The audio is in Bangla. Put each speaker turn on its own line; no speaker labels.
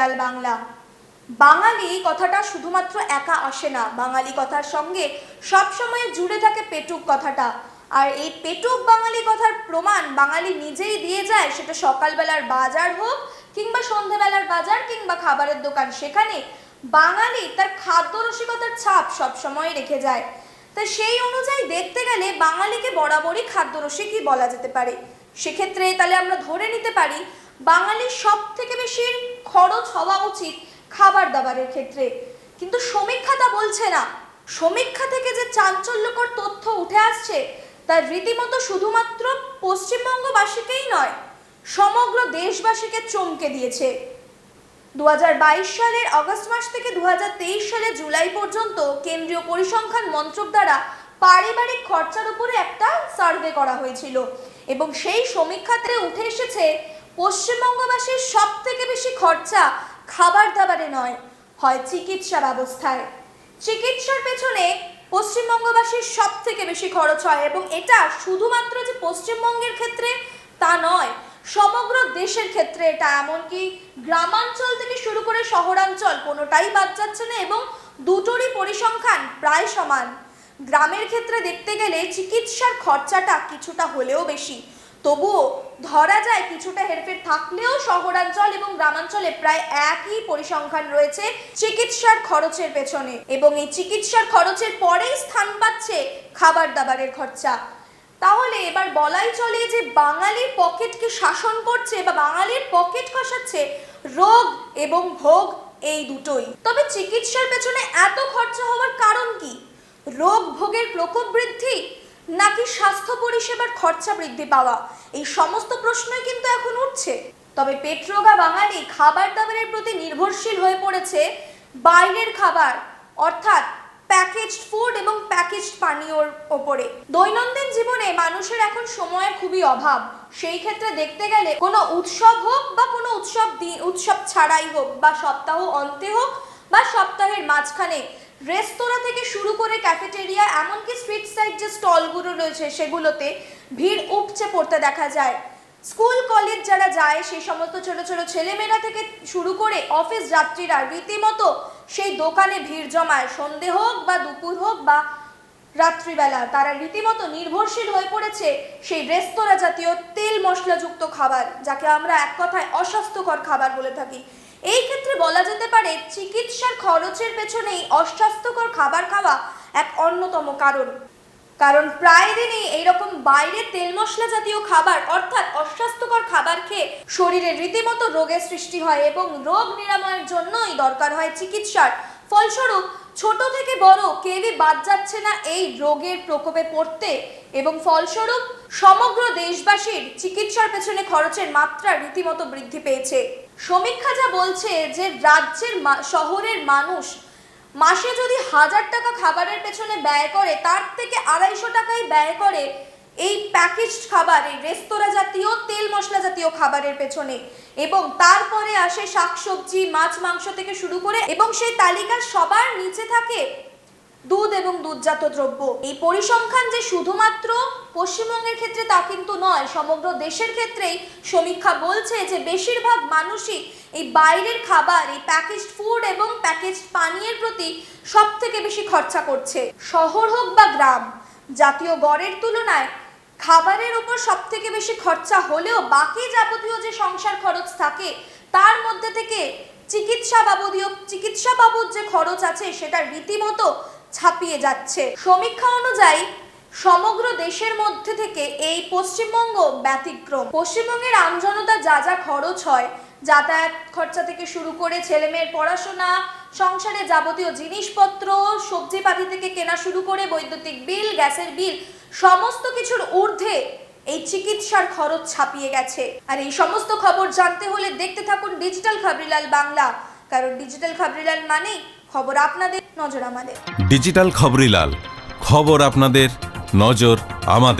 খাবরিলাল বাংলা। বাঙালি কথাটা শুধুমাত্র একা আসে না। বাঙালি কথার সঙ্গে সবসময় জুড়ে থাকে পেটুক কথাটা। আর এই পেটুক বাঙালি কথার প্রমাণ বাঙালি নিজেই দিয়ে যায়, সেটা সকালবেলার বাজার হোক কিংবা সন্ধেবেলার বাজার কিংবা খাবারের দোকান। সেখানে বাঙালি তার খাদ্য রসিকতার ছাপ সবসময় রেখে যায়। তা সেই অনুযায়ী দেখতে গেলে বাঙালিকে বরাবরই খাদ্যরসিকই বলা যেতে পারে। সেক্ষেত্রে তাহলে আমরা ধরে নিতে পারি বাঙালির সব থেকে বেশি খরচ হওয়া উচিত খাবার দাবারের ক্ষেত্রে। কিন্তু সমীক্ষা তা বলছে না। সমীক্ষা থেকে যে চাঞ্চল্যকর তথ্য উঠে আসছে তার রীতিমতো শুধুমাত্র পশ্চিমবঙ্গবাসীকেই নয়, সমগ্র দেশবাসীকে চমকে দিয়েছে। দু হাজার বাইশ সালের অগস্ট মাস থেকে দুহাজার তেইশ সালে জুলাই পর্যন্ত কেন্দ্রীয় পরিসংখ্যান মন্ত্রক দ্বারা পারিবারিক খরচার উপরে একটা সার্ভে করা হয়েছিল এবং সেই সমীক্ষাতে উঠে এসেছে পশ্চিমবঙ্গবাসীর সব থেকে বেশি খরচা খাবার দাবারে নয়, হয় চিকিৎসা ব্যবস্থায়। চিকিৎসার পেছনে পশ্চিমবঙ্গবাসীর সব থেকে বেশি খরচ হয় এবং এটা শুধুমাত্র যে পশ্চিমবঙ্গের ক্ষেত্রে তা নয়, সমগ্র দেশের ক্ষেত্রে এটা। এমনকি গ্রামাঞ্চল থেকে শুরু করে শহরাঞ্চল কোনোটাই বাদ যাচ্ছে না এবং দুটোরই পরিসংখ্যান প্রায় সমান। গ্রামের ক্ষেত্রে দেখতে গেলে চিকিৎসার খরচাটা কিছুটা হলেও বেশি। তবুও ধরা যায় কিছুটা হেরফের থাকলেও শহরাঞ্চল এবং গ্রামাঞ্চলে প্রায় একই পরিসংখ্যান রয়েছে চিকিৎসার খরচের পেছনে এবং এই চিকিৎসার খরচের পরেই স্থান পাচ্ছে খাবার দাবারের খরচা। তাহলে এবার বলাই চলে যে বাঙালির পকেটকে শাসন করছে বা বাঙালির পকেট কষাচ্ছে রোগ এবং ভোগ এই দুটোই। তবে চিকিৎসার পেছনে এত খরচা হওয়ার কারণ কি? রোগ ভোগের প্রকোপ বৃদ্ধি নাকি স্বাস্থ্য পরিষেবার খরচা বৃদ্ধি পাওয়া? এই সমস্ত প্রশ্নই কিন্তু এখন উঠছে। তবে পেট্রোগা বাঙালি খাবার দাবারের প্রতি নির্ভরশীল হয়ে পড়েছে বাইরের খাবার, অর্থাৎ প্যাকেজড ফুড এবং প্যাকেজড পানীয়র ওপরে। দৈনন্দিন জীবনে মানুষের এখন সময়ের খুবই অভাব। সেই ক্ষেত্রে দেখতে গেলে কোনো উৎসব হোক বা কোনো উৎসব দিন উৎসব ছাড়াই হোক বা সপ্তাহ অন্তে হোক বা সপ্তাহের মাঝখানে রেস্তোরাঁ থেকে শুরু করে ক্যাফেটেরিয়া এমনকি স্ট্রিট সাইড যে স্টলগুলো রয়েছে, সেগুলোতে ভিড় উপচে পড়তে দেখা যায়। স্কুল কলেজ যারা যায়, সেই সমস্ত ছোট ছোট ছেলেমেয়েরা থেকে শুরু করে অফিস যাত্রীরা রীতিমতো সেই দোকানে ভিড় জমায়। সন্ধে হোক বা দুপুর হোক বা রাত্রিবেলা, তারা রীতিমতো নির্ভরশীল হয়ে পড়েছে সেই রেস্তোরাঁ জাতীয় তেল মশলাযুক্ত খাবার, যাকে আমরা এক কথায় অস্বাস্থ্যকর খাবার বলে থাকি। এই ক্ষেত্রে বলা যেতে পারে চিকিৎসার খরচের পেছনেই অস্বাস্থ্যকর খাবার খাওয়া এক অন্যতম কারণ। কারণ প্রায় দিনই এইরকম বাইরে তেল মশলা জাতীয় খাবার, অর্থাৎ অস্বাস্থ্যকর খাবার খেয়ে শরীরে রীতিমতো রোগের সৃষ্টি হয় এবং রোগ নিরাময়ের জন্যই দরকার হয় চিকিৎসার। ফলস্বরূপ, ছোট থেকে বড় কেউই বাদ যাচ্ছে না এই রোগের প্রকোপে পড়তে। এবং ফলস্বরূপ, সমগ্র দেশবাসীর চিকিৎসার পেছনে খরচের মাত্রা রীতিমতো বৃদ্ধি পেয়েছে। সমীক্ষা যা বলছে যে রাজ্যের শহরের মানুষ মাসে যদি হাজার টাকা খাবারের পেছনে ব্যয় করে, তার থেকে আড়াইশো টাকাই ব্যয় করে এই প্যাকেজড খাবার, এই রেস্তোরাঁ জাতীয়, তেল মশলা জাতীয় খাবারের পেছনে। এবং তারপরে আসে শাকসবজি, মাছ, মাংস থেকে শুরু করে, এবং সেই তালিকা সবার নিচে থাকে দুধ এবং দুধজাত দ্রব্য। এই পরিসংখ্যান যে শুধুমাত্র পশ্চিমবঙ্গের ক্ষেত্রে তা কিন্তু নয়, সমগ্র দেশের ক্ষেত্রেই সমীক্ষা বলছে যে বেশিরভাগ মানুষই এই বাইরের খাবার, এই প্যাকেজড ফুড এবং প্যাকেজড পানীয়ের প্রতি সব থেকে বেশি খরচা করছে। শহর হোক বা গ্রাম, জাতীয় গড়ের তুলনায় খাবারের উপর সব থেকে বেশি খরচা হলেও বাকি যাবতীয় যে সংসার খরচ থাকে, তার মধ্যে থেকে চিকিৎসা বাবদীয়, চিকিৎসা বাবদ যে খরচ আছে, সেটা রীতিমতো ছাপিয়ে যাচ্ছে। সমীক্ষা অনুযায়ী, সমগ্র দেশের মধ্যে থেকে এই পশ্চিমবঙ্গ ব্যতিক্রম। পশ্চিমবঙ্গের আমজনতা যা যা খরচ হয়, যাতায়াত খরচা থেকে শুরু করে ছেলেমেয়ের পড়াশোনা, সংসারে যাবতীয় জিনিসপত্র, সবজিপাতি থেকে কেনা শুরু করে বৈদ্যুতিক বিল, গ্যাসের বিল, সমস্ত কিছুর ঊর্ধ্বে এই চিকিৎসার খরচ ছাপিয়ে গেছে। আর এই সমস্ত খবর জানতে হলে দেখতে থাকুন ডিজিটাল খাবরিলাল বাংলা। কারণ ডিজিটাল খাবরিলাল মানেই খবর আপনাদের নজর আমাদের।
ডিজিটাল খবরিলাল খবর আপনাদের নজর আমাদের।